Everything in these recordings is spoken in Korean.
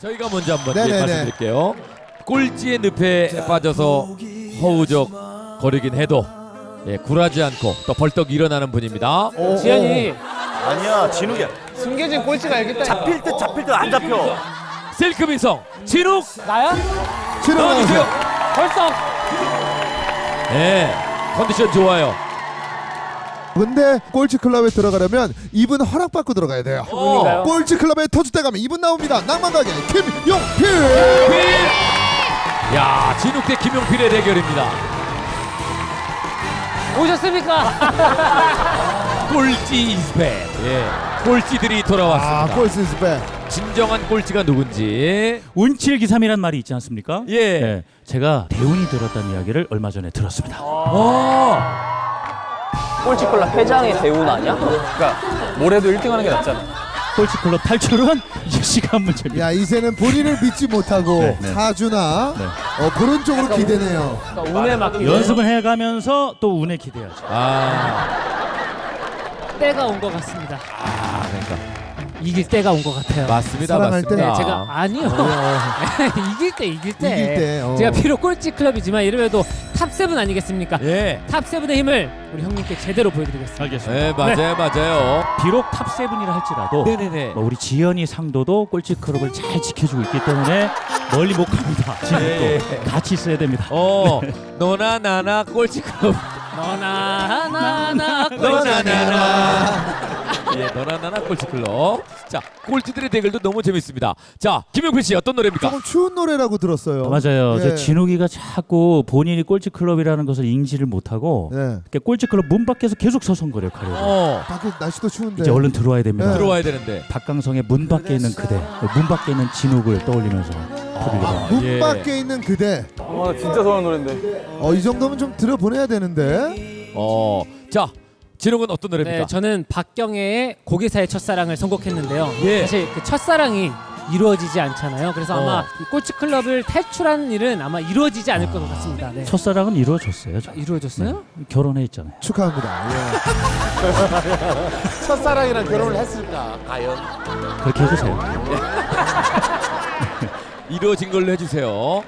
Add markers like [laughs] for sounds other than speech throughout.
저희가 먼저 한번 예, 네네 네. 말씀드릴게요. 꼴찌의 늪에 빠져서 허우적 거리긴 해도 예, 굴하지 않고 또 벌떡 일어나는 분입니다. 지현이 아니야 진욱이야 숨겨진 꼴찌가 알겠다. 잡힐 듯 잡힐 듯 안 잡혀 셀크민성 진욱 나야? 치료 나와주세요. 나오세요. 벌써 예, 컨디션 좋아요. 근데 꼴찌 클럽에 들어가려면 이분 허락받고 들어가야 돼요. 그러니까요. 꼴찌 클럽에 터줏대 가면 이분 나옵니다. 낭만가게 김용필. 필! 야, 진욱 대 김용필의 대결입니다. 오셨습니까? [laughs] 꼴찌 이스펙. 예, 꼴찌들이 아, 돌아왔습니다. 꼴찌 스페. 진정한 꼴찌가 누군지. 운칠기삼이란 말이 있지 않습니까? 예. 네, 제가 대운이 들었다는 이야기를 얼마 전에 들었습니다. 어, 꼴찌 콜라 회장의 대운 아니야? 그러니까 뭐래도 1등 하는 게 낫잖아. 꼴찌클럽 탈출은 이제 시간 문제입니다. 야 이제는 본인을 믿지 못하고 네, 네. 사주나 네. 어, 그런 쪽으로 기대네요. 그러니까 운에 맡기고 연습을 해가면서 또 운에 기대야죠. 아, 때가 온 것 같습니다. 이길 때가 온 것 같아요. 맞습니다, 사랑할 때? 맞습니다. 네, 제가 아니요. [laughs] 이길 때, 이길 때. 이길 때, 어. 제가 비록 꼴찌 클럽이지만 이름에도 탑 세븐 아니겠습니까? 예, 탑 세븐의 힘을 우리 형님께 제대로 보여드리겠습니다. 알겠습니다. 네, 맞아요, 맞아요. 비록 탑 세븐이라 할지라도 네네네. 뭐 우리 지연이 상도도 꼴찌 클럽을 잘 지켜주고 있기 때문에 멀리 못 갑니다. 예. 진욱도 같이 있어야 됩니다. 어, 너나 나나 꼴찌 클럽. 너나 나나 너나 나나. 예, 너나 나나 꼴찌 클럽. 자, 꼴찌들의 대결도 너무 재밌습니다. 자, 김용필 씨 어떤 노래입니까? 조금 추운 노래라고 들었어요. 아, 맞아요. 예. 저 진욱이가 자꾸 본인이 꼴찌 클럽이라는 것을 인지를 못하고 네. 이렇게 꼴찌 클럽 문 밖에서 계속 서성거려 가려고. 어, 밖에 날씨도 추운데. 이제 얼른 들어와야 됩니다. 네. 들어와야 되는데. 박강성의 문 밖에 있는 그대, 문 밖에 있는 진욱을 떠올리면서 부르려고 합니다. 문 예. 밖에 있는 그대. 와 진짜 좋아하는 노래인데. 어, 이 정도면 좀 들어보내야 되는데. 어, 자, 진욱은 어떤 노래입니까? 네, 저는 박경애의 고개사의 첫사랑을 선곡했는데요. 예. 사실 그 첫사랑이 이루어지지 않잖아요. 그래서 어. 아마 이 꼴찌 클럽을 탈출하는 일은 아마 이루어지지 않을 것 같습니다. 네. 첫사랑은 이루어졌어요. 저. 이루어졌어요? 결혼해 있잖아요. 축하합니다. 예. [laughs] 첫사랑이랑 결혼을 했을까 과연 그렇게 해주세요. [laughs] 이루어진 걸로 해주세요.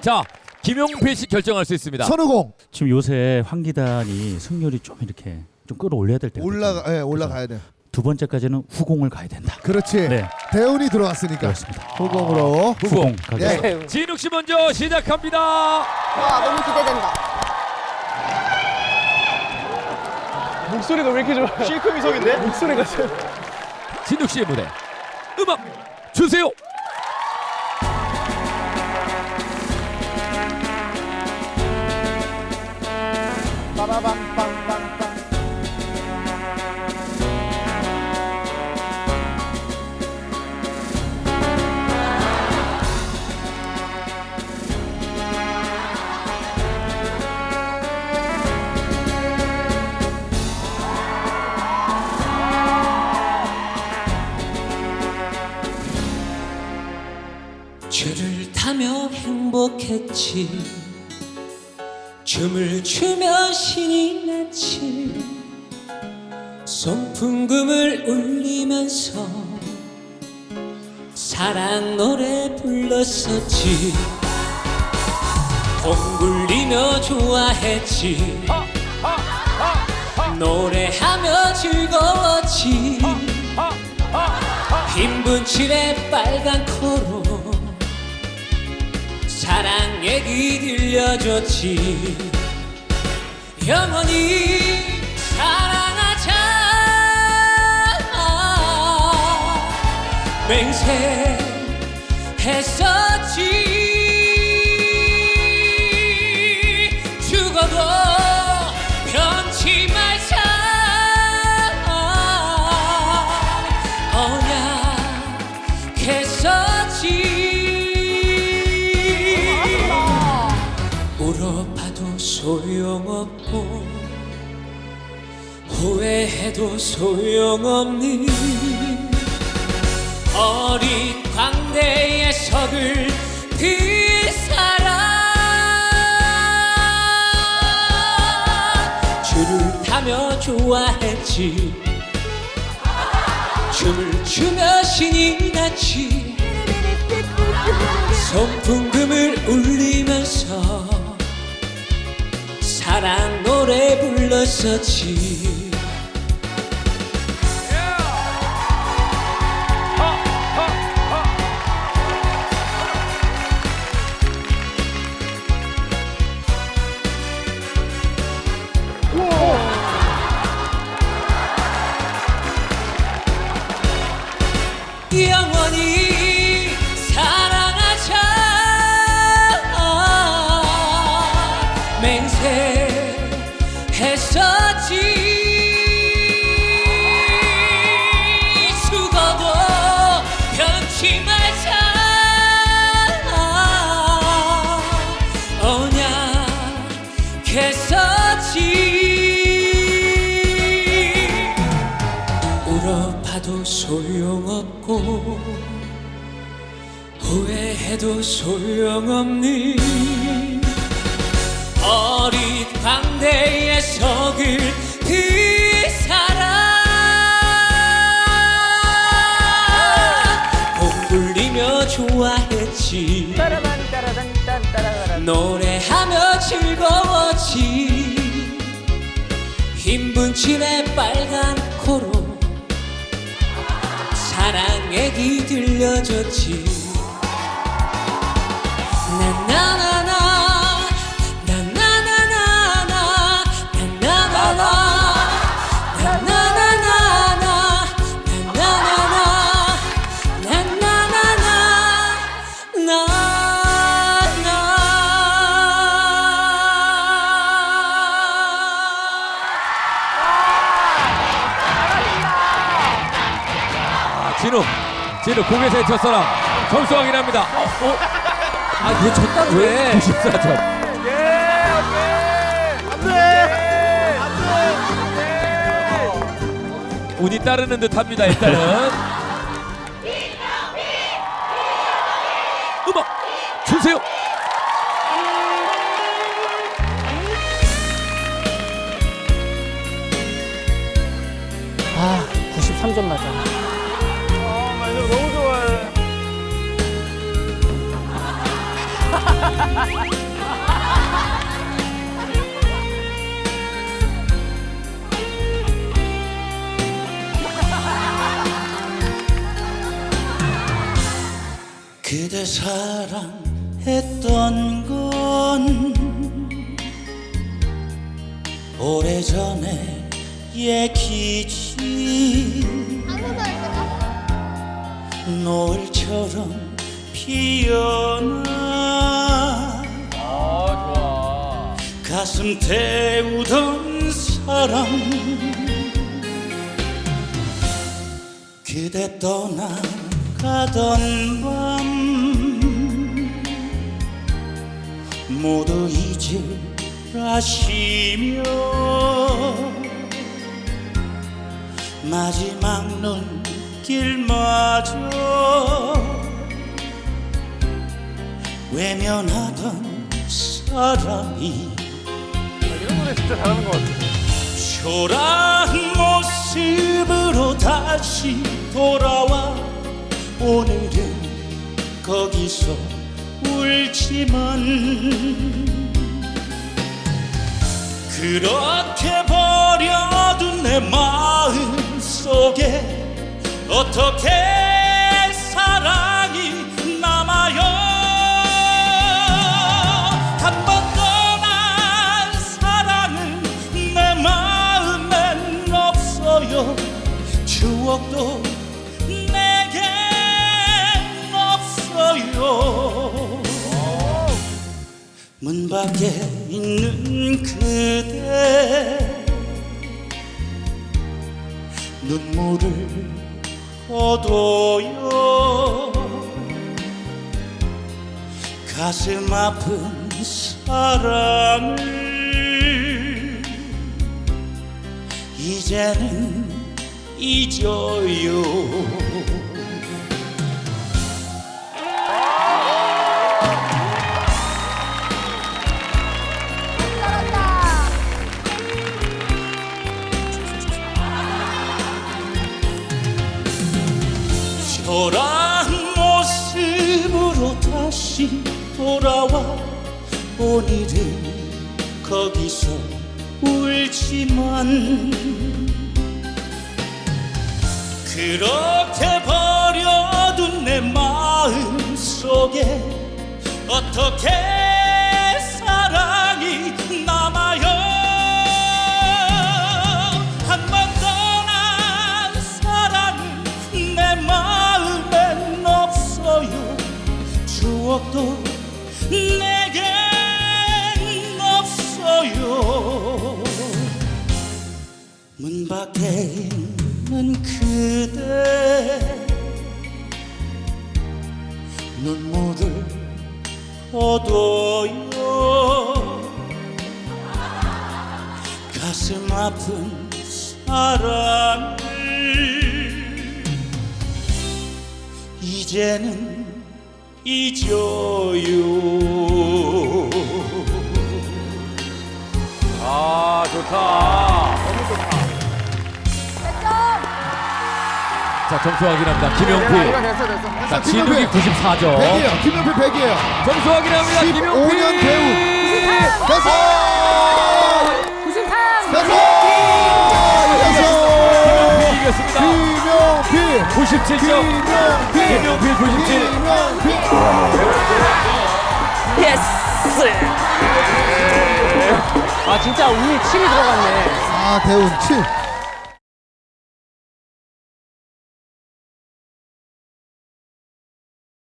자, 김용필 씨 결정할 수 있습니다. 선우공 지금 요새 황기단이 승률이 좀 이렇게 좀 끌어올려야 될 때가 올라가. 예, 올라가야 돼. 두 번째까지는 후공을 가야 된다. 그렇지. 네, 대운이 들어왔으니까. 그렇습니다. 후공으로. 후공 가겠습니다. 예. 진욱 씨 먼저 시작합니다. 와 너무 기대된다. 목소리가 왜 이렇게 좋아? 실크 미성인데 목소리가 참. 진욱 씨의 무대 음악 주세요. 줄을 했지. 춤을 추며 신이 났지. 손풍금을 울리면서 사랑 노래 불렀었지. 덩굴리며 좋아했지. 노래하며 즐거웠지. 흰 분칠에 빨간 코로 얘기 들려줬지. 영원히 사랑하자. 맹세했었지 소용없고 후회해도 소용없는 어린 광대의 석을 그 사랑 줄을 타며 좋아했지. 춤을 추며 신이 났지. [laughs] 손풍금을 울리면서 사랑 노래 불렀었지 없고 후회해도 소용없니? 어린 광대의 석을 그 사랑 곡 불리며 좋아했지. 노래하며 즐거웠지. 흰 분칠의 빨간 사랑 얘기 들려줬지 진우 공에서의 첫사랑 점수 확인합니다. 어, 어? 아, 왜 졌다고 왜? 94점. 운이 따르는 듯합니다. 일단은 음악 주세요. 아 93점 맞아. 그대 사랑했던 건 오래전에 얘기지. 노을처럼 피어나 가슴 태우던 사랑 그대 떠나가던 밤 모두 잊으라시며 마지막 눈길마저 외면하던 사람이 노래 진짜 잘하는 것 같아. 초라한 모습으로 다시 돌아와 오늘은 거기서 울지만 그렇게 버려둔 내 마음 속에 어떻게 추억도 내겐 없어요. 문 밖에 있는 그대 눈물을 거둬요. 가슴 아픈 사랑을 이제는 잊어요. 초라한 모습으로 다시 돌아와 오늘은 거기서 울지만 그렇게 버려둔 내 마음 속에 어떻게 사랑이 남아요? 한 번 떠난 사랑은 내 마음엔 없어요. 추억도 내겐 없어요. 문 밖에 있는 그대. 눈물을 얻어요. 가슴 아픈 사랑을 이제는 잊어요. 아 좋다. 자 점수 확인합니다. 김용필. 이거 됐어 됐어. 자 진욱이 94점. 100이에요. 김용필 100이에요. 점수 확인합니다. 15년 김용필. 배우. 됐어. 93. 됐어. 됐어. 김용필이 이겼습니다. 김용필. 97점. 김용필. 김용필 97. 김용필. 아 진짜 운이 7이 들어갔네. 아 대운 7.